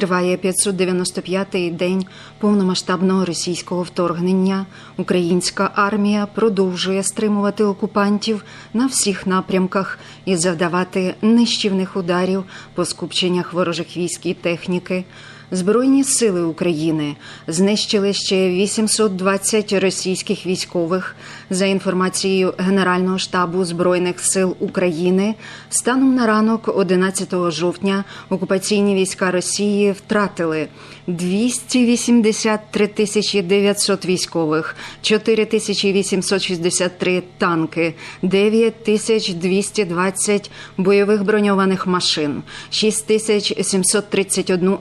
Триває 595-й день повномасштабного російського вторгнення. Українська армія продовжує стримувати окупантів на всіх напрямках і завдавати нищівних ударів по скупченнях ворожих військ і техніки. Збройні сили України знищили ще 820 російських військових. За інформацією Генерального штабу збройних сил України, станом на ранок, 11 жовтня, окупаційні війська Росії втратили 283 тисячі 900 військових, 4 тисячі 863 танки, 9 тисяч 220 бойових броньованих машин, 6 тисяч 731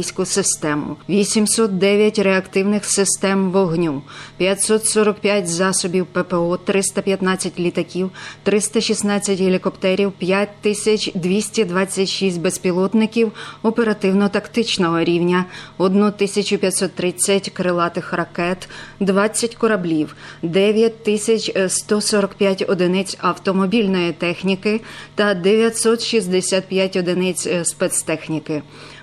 артилерійську систему, 809 реактивних систем вогню, 545 засобів ППО, 315 літаків, 316 гелікоптерів, 5226 безпілотників оперативно-тактичного рівня, 1530 крилатих ракет, 20 кораблів, 9145 одиниць автомобільної техніки та 965 одиниць е, спецтехніки.